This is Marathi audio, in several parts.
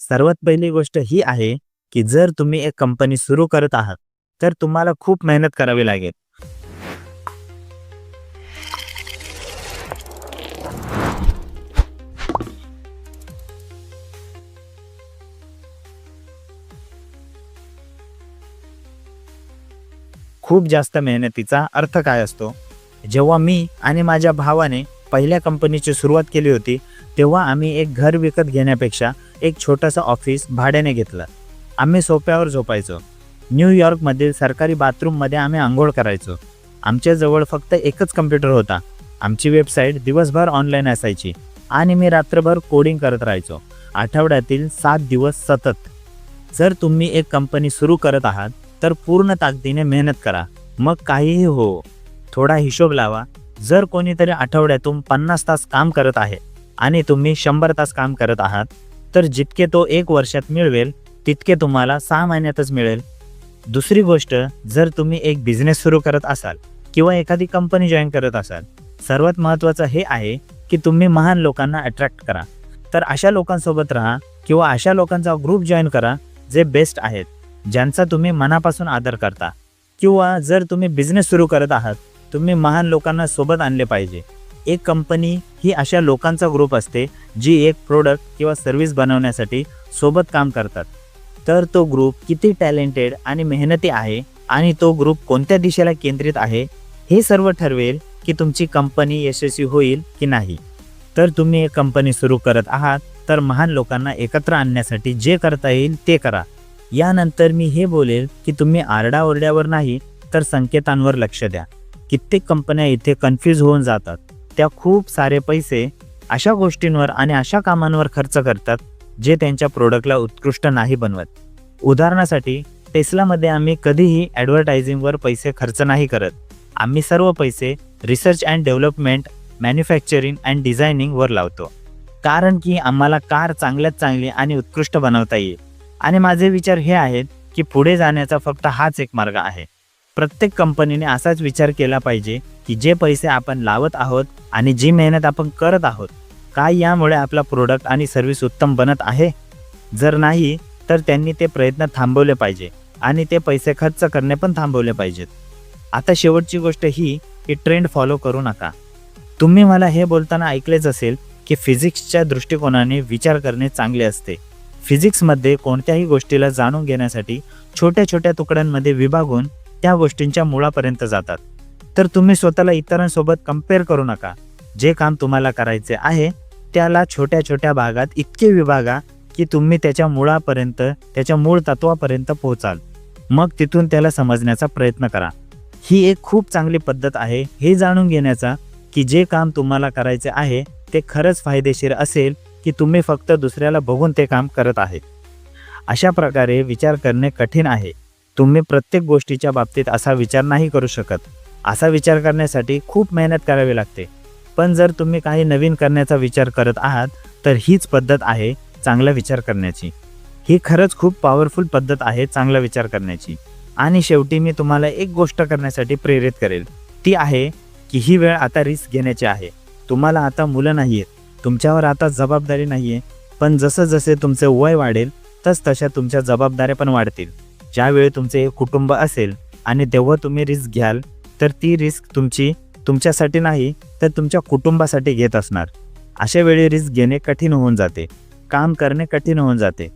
सर्वात पहिली गोष्ट ही आहे की जर तुम्ही एक कंपनी सुरू करत आहात तर तुम्हाला खूप मेहनत करावी लागेल. खूप जास्त मेहनतीचा अर्थ काय असतो? जेव्हा मी आणि माझ्या भावाने पहिल्या कंपनीची सुरुवात केली होती तेव्हा आम्ही एक घर विकत घेण्यापेक्षा एक छोटंसं ऑफिस भाड्याने घेतलं. आम्ही सोप्यावर झोपायचो. न्यूयॉर्कमधील सरकारी बाथरूममध्ये आम्ही आंघोळ करायचो. आमच्याजवळ फक्त एकच कम्प्युटर होता. आमची वेबसाईट दिवसभर ऑनलाईन असायची. आणि मी रात्रभर कोडिंग करत राहायचो. आठवड्यातील सात दिवस सतत. जर तुम्ही एक कंपनी सुरू करत आहात तर पूर्ण ताकदीने मेहनत करा. मग काहीही हो. थोडा हिशोब लावा. जर कोणीतरी आठवड्यातून पन्नास तास काम करत आहे आणि तुम्ही शंभर तास काम करत आहात तर जितके तो एक वर्षात मिळवेल तितके तुम्हाला सहा महिन्यातच मिळेल. दुसरी गोष्ट जर तुम्ही एक बिझनेस सुरू करत असाल किंवा एखादी कंपनी जॉईन करत असाल सर्वात महत्त्वाचं हे आहे की तुम्ही महान लोकांना अट्रॅक्ट करा. तर अशा लोकांसोबत राहा किंवा अशा लोकांचा ग्रुप जॉईन करा जे बेस्ट आहेत ज्यांचा तुम्ही मनापासून आदर करता. किंवा जर तुम्ही बिझनेस सुरू करत आहात तुम्ही महान लोकांना सोबत आणले पाहिजे. एक कंपनी ही अशा लोकांचा ग्रुप असते जी एक प्रोडक्ट किंवा सर्व्हिस बनवण्यासाठी सोबत काम करतात. तर तो ग्रुप किती टॅलेंटेड आणि मेहनती आहे आणि तो ग्रुप कोणत्या दिशेला केंद्रित आहे हे सर्व ठरवेल की तुमची कंपनी यशस्वी होईल की नाही. तर तुम्ही एक कंपनी सुरू करत आहात तर महान लोकांना एकत्र आणण्यासाठी जे करता येईल ते करा. यानंतर मी हे बोलेल की तुम्ही आरडाओरड्यावर नाही तर संकेतांवर लक्ष द्या. कित्येक कंपन्या इथे कन्फ्यूज होऊन जातात. त्या खूप सारे पैसे अशा गोष्टींवर आणि अशा कामांवर खर्च करतात जे त्यांच्या प्रोडक्टला उत्कृष्ट नाही बनवत. उदाहरणासाठी टेस्लामध्ये आम्ही कधीही ॲडव्हर्टायझिंगवर पैसे खर्च नाही करत. आम्ही सर्व पैसे research and development manufacturing and डिझायनिंगवर लावतो. कारण की आम्हाला कार चांगल्यात चांगली आणि उत्कृष्ट बनवता येईल. आणि माझे विचार हे आहेत की पुढे जाण्याचा फक्त हाच एक मार्ग आहे. प्रत्येक कंपनीने असाच विचार केला पाहिजे की जे पैसे आपण लावत आहोत आणि जी मेहनत आपण करत आहोत काय यामुळे आपला प्रोडक्ट आणि सर्व्हिस उत्तम बनत आहे? जर नाही तर त्यांनी ते प्रयत्न थांबवले पाहिजे आणि ते पैसे खर्च करणे पण थांबवले पाहिजेत. आता शेवटची गोष्ट ही की ट्रेंड फॉलो करू नका. तुम्ही मला हे बोलताना ऐकलेच असेल की फिजिक्सच्या दृष्टिकोनाने विचार करणे चांगले असते. फिजिक्समध्ये कोणत्याही गोष्टीला जाणून घेण्यासाठी छोट्या छोट्या तुकड्यांमध्ये विभागून त्या गोष्टींच्या मुळापर्यंत जातात. तर तुम्ही स्वतःला इतरांसोबत कंपेअर करू नका. जे काम तुम्हाला करायचे आहे त्याला छोट्या छोट्या भागात इतके विभागा की तुम्ही त्याच्या मुळापर्यंत त्याच्या मूळ तत्वापर्यंत पोहोचाल. मग तिथून त्याला समजण्याचा प्रयत्न करा. ही एक खूप चांगली पद्धत आहे. हे जाणून घेण्याचा की जे काम तुम्हाला करायचे आहे ते खरंच फायदेशीर असेल की तुम्ही फक्त दुसऱ्याला बघून ते काम करत आहे. अशा प्रकारे विचार करणे कठीण आहे. तुम्ही प्रत्येक गोष्टीच्या बाबतीत असा विचार नाही करू शकत. असा विचार करण्यासाठी खूप मेहनत करावी लागते. पण जर तुम्ही काही नवीन करण्याचा विचार करत आहात तर हीच पद्धत आहे चांगला विचार करण्याची. ही खरंच खूप पॉवरफुल पद्धत आहे चांगला विचार करण्याची. आणि शेवटी मी तुम्हाला एक गोष्ट करण्यासाठी प्रेरित करेल. ती आहे की ही वेळ आता रिस्क घेण्याची आहे. तुम्हाला आता मुलं नाही आहेत तुमच्यावर आता जबाबदारी नाही आहे पण जसं जसे तुमचे वय वाढेल तस तशा तुमच्या जबाबदाऱ्या पण वाढतील. ज्यावेळी तुमचे कुटुंब असेल आणि तेव्हा तुम्ही रिस्क घ्याल तर ती रिस्क तुमची तुमच्यासाठी नाही तर तुमच्या कुटुंबासाठी घेत असणार. अशा वेळी रिस्क घेणे कठीण होऊन जाते. काम करणे कठीण होऊन जाते.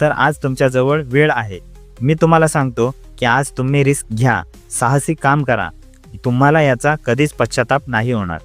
तर आज तुमच्याजवळ वेळ आहे. मी तुम्हाला सांगतो की आज तुम्ही रिस्क घ्या साहसी काम करा. तुम्हाला याचा कधीच पश्चाताप नाही होणार.